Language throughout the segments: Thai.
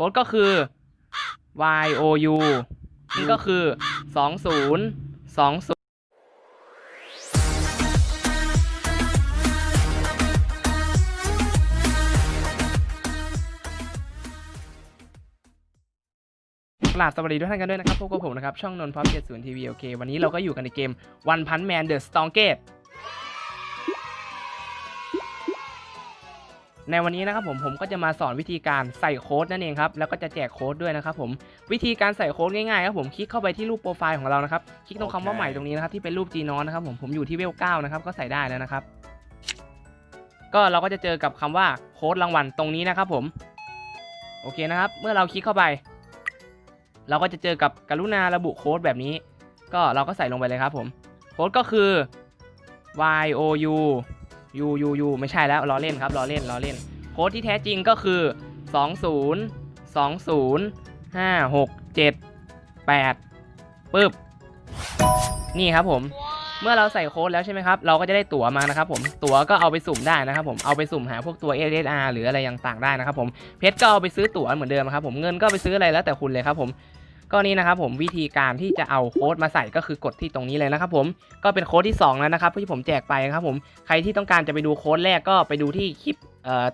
โค้ดก็คือ y o u นี่ก็คือสองศูนย์สองศูนย์กราบสวัสดีทุกท่านกันด้วยนะครับพบกับผมนะครับ ช่องนนท์พับเจ็ดศูนย์ทีวีโอเค วันนี้เราก็อยู่กันในเกม One Punch Man The Strongest ในวันนี้นะครับผมผมก็จะมาสอนวิธีการใส่โค้ดนั่นเองครับแล้วก็จะแจกโค้ดด้วยนะครับผมวิธีการใส่โค้ดง่ายๆครับผมคลิกเข้าไปที่รูปโปรไฟล์ของเรานะครับคลิกตรงคำว่าใหม่ตรงนี้นะครับที่เป็นรูปจีนอนนะครับผมผมอยู่ที่เวลเก้านะครับก็ใส่ได้แล้วนะครับ ก็เราก็จะเจอกับคำว่าโค้ดรางวัลตรงนี้นะครับผมโอเคนะครับ เมื่อเราคลิกเข้าไป เราก็จะเจอกับกรุณาระบุโค้ดแบบนี้ ก็เราก็ใส่ลงไปเลยครับผมโค้ดก็คือ y o u u u u ไม่ใช่แล้วล้อเล่นครับล้อเล่นล้อเล่น โค้ดที่แท้จริงก็คือ 20 20 5 6 7 8ปึ๊บนี่ครับผม เมื่อเราใส่โค้ดแล้วใช่ไหมครับ เราก็จะได้ตั๋วมานะครับผม ตั๋วก็เอาไปสุ่มได้นะครับผม เอาไปสุ่มหาพวกตัว SSR หรืออะไรต่างๆได้นะครับผม เพชรก็เอาไปซื้อตั๋วเหมือนเดิมครับผม เงินก็ไปซื้ออะไรแล้วแต่คุณเลยครับผม ก็นี่นะครับผมวิธีการที่จะเอาโค้ดมาใส่ก็คือกดที่ตรงนี้เลยนะครับผมก็เป็นโค้ดที่สองแล้วนะครับที่ผมแจกไปนะครับผมใครที่ต้องการจะไปดูโค้ดแรกก็ไปดูที่คลิป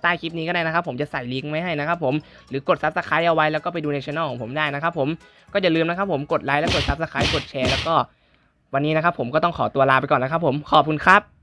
ใต้คลิปนี้ก็ได้นะครับ ผมจะใส่ลิงก์ไว้ให้นะครับผมหรือกดซับสไครต์เอาไว้แล้วก็ไปดูในช่องของผมได้นะครับผมก็อย่าลืมนะครับผมกดไลค์และกดซับสไครต์กดแชร์แล้วก็วันนี้นะครับผมก็ต้องขอตัวลาไปก่อนนะครับผมขอบคุณครับ